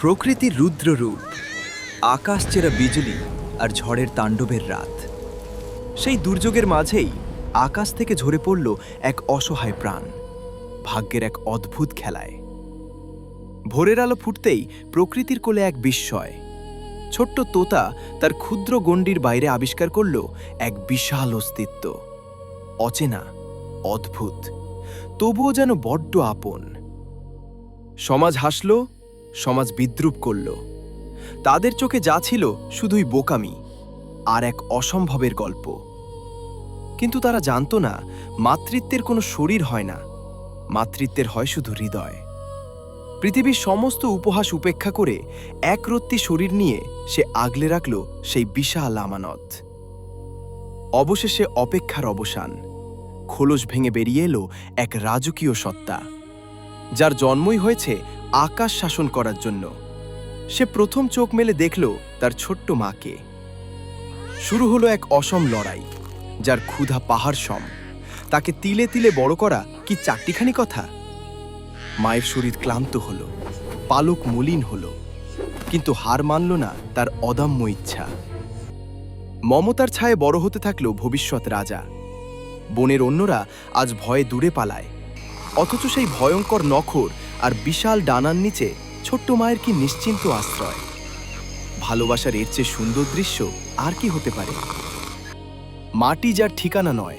প্রকৃতির রুদ্র রূপ, আকাশ চেরা বিজলি আর ঝড়ের তাণ্ডবের রাত। সেই দুর্যোগের মাঝেই আকাশ থেকে ঝরে পড়ল এক অসহায় প্রাণ, ভাগ্যের এক অদ্ভুত খেলায়। ভোরের আলো ফুটতেই প্রকৃতির কোলে এক বিস্ময়, ছোট্ট তোতা তার ক্ষুদ্র গণ্ডির বাইরে আবিষ্কার করল এক বিশাল অস্তিত্ব। অচেনা, অদ্ভুত, তবুও যেন বড্ড আপন। সমাজ হাসল সমাজ বিদ্রুপ করল। তাদের চোখে যা ছিল শুধুই বোকামি আর এক অসম্ভবের গল্প। কিন্তু তারা জানতো না, মাতৃত্বের কোনো শরীর হয় না। মাতৃত্বের হয় শুধু হৃদয়। পৃথিবীর সমস্ত উপহাস উপেক্ষা করে একরত্তি শরীর নিয়ে সে আগলে রাখল সেই বিশাল আমানত। অবশেষে অপেক্ষার অবসান। খোলস ভেঙে বেরিয়ে এলো এক রাজকীয় সত্তা, যার জন্মই হয়েছে আকাশ শাসন করার জন্য। সে প্রথম চোখ মেলে দেখল তার ছোট্ট মাকে। শুরু হলো এক অসম লড়াই, যার ক্ষুধা পাহাড় সম। তাকে তিলে তিলে বড় করা কি চারটিখানি কথা? মায়ের শরীর ক্লান্ত হলো, পালক মলিন হলো, কিন্তু হার মানল না তার অদম্য ইচ্ছা। মমতার ছায়ে বড় হতে থাকল ভবিষ্যৎ রাজা। বনের অন্যরা আজ ভয়ে দূরে পালায়, অথচ সেই ভয়ঙ্কর নখর আর বিশাল ডানার নিচে ছোট্ট মায়ের কি নিশ্চিন্ত আশ্রয়। ভালোবাসার এর চেয়ে সুন্দর দৃশ্য আর কি হতে পারে? মাটি যার ঠিকানা নয়,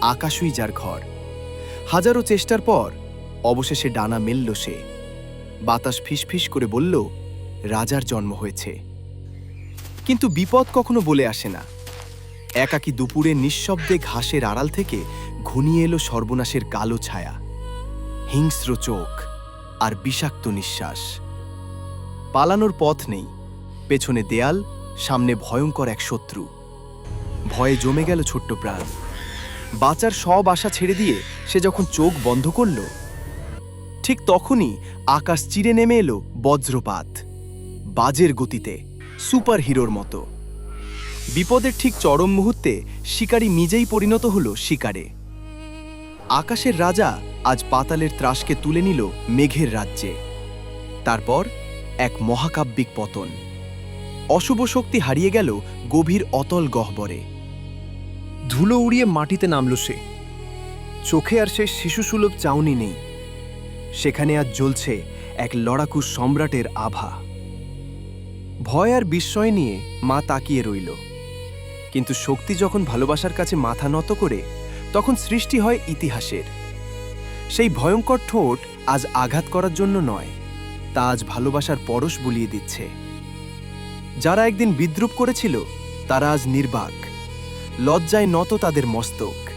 আকাশই যার ঘর। হাজারো চেষ্টার পর অবশেষে ডানা মেলল সে। বাতাস ফিসফিস করে বলল, রাজার জন্ম হয়েছে। কিন্তু বিপদ কখনো বলে আসে না। একাকি দুপুরে নিঃশব্দে ঘাসের আড়াল থেকে ঘনিয়ে এলো সর্বনাশের কালো ছায়া। হিংস্র চোখ। আর বিষাক্ত নিঃশ্বাস। পালানোর পথ নেই। পেছনে দেয়াল, সামনে ভয়ঙ্কর এক শত্রু। ভয়ে জমে গেল ছোট্ট প্রাণ। বাঁচার সব আশা ছেড়ে দিয়ে সে যখন চোখ বন্ধ করল, ঠিক তখনই আকাশ চিরে নেমে এলো বজ্রপাত, বাজের গতিতে সুপার হিরোর মতো। বিপদের ঠিক চরম মুহূর্তে শিকারী নিজেই পরিণত হলো শিকারে। আকাশের রাজা আজ পাতালের ত্রাসকে তুলে নিল মেঘের রাজ্যে। তারপর এক মহাকাব্যিক পতন। অশুভ শক্তি হারিয়ে গেল গভীর অতল গহ্বরে। ধুলো উড়িয়ে মাটিতে নামল সে। চোখে আর সে শিশুসুলভ চাউনি নেই। সেখানে আজ জ্বলছে এক লড়াকু সম্রাটের আভা। ভয় আর বিস্ময় নিয়ে মা তাকিয়ে রইল। কিন্তু শক্তি যখন ভালোবাসার কাছে মাথা নত করে তখন সৃষ্টি হয় ইতিহাসের। সেই ভয়ঙ্কর ঠোঁট আজ আঘাত করার জন্য নয়, তা আজ ভালোবাসার পরশ বুলিয়ে দিচ্ছে। যারা একদিন বিদ্রুপ করেছিল, তারা আজ নির্বাক। লজ্জায় নত তাদের মস্তক।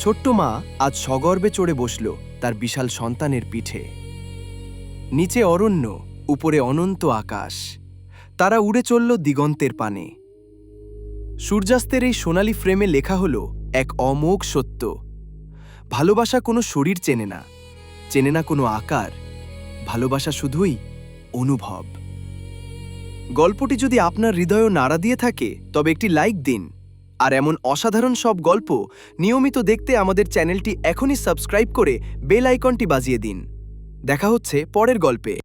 ছোট্ট মা আজ সগর্বে চড়ে বসল তার বিশাল সন্তানের পিঠে। নিচে অরণ্য, উপরে অনন্ত আকাশ। তারা উড়ে চলল দিগন্তের পানে। সূর্যাস্তের এই সোনালি ফ্রেমে লেখা হল এক অমোঘ সত্য। ভালোবাসা কোনো শরীর চেনে না চেনে না কোনো আকার। ভালোবাসা শুধুই অনুভব। গল্পটি যদি আপনার হৃদয়ও নাড়া দিয়ে থাকে, তবে একটি লাইক দিন। আর এমন অসাধারণ সব গল্প নিয়মিত দেখতে আমাদের চ্যানেলটি এখনই সাবস্ক্রাইব করে বেল আইকনটি বাজিয়ে দিন। দেখা হচ্ছে পরের গল্পে।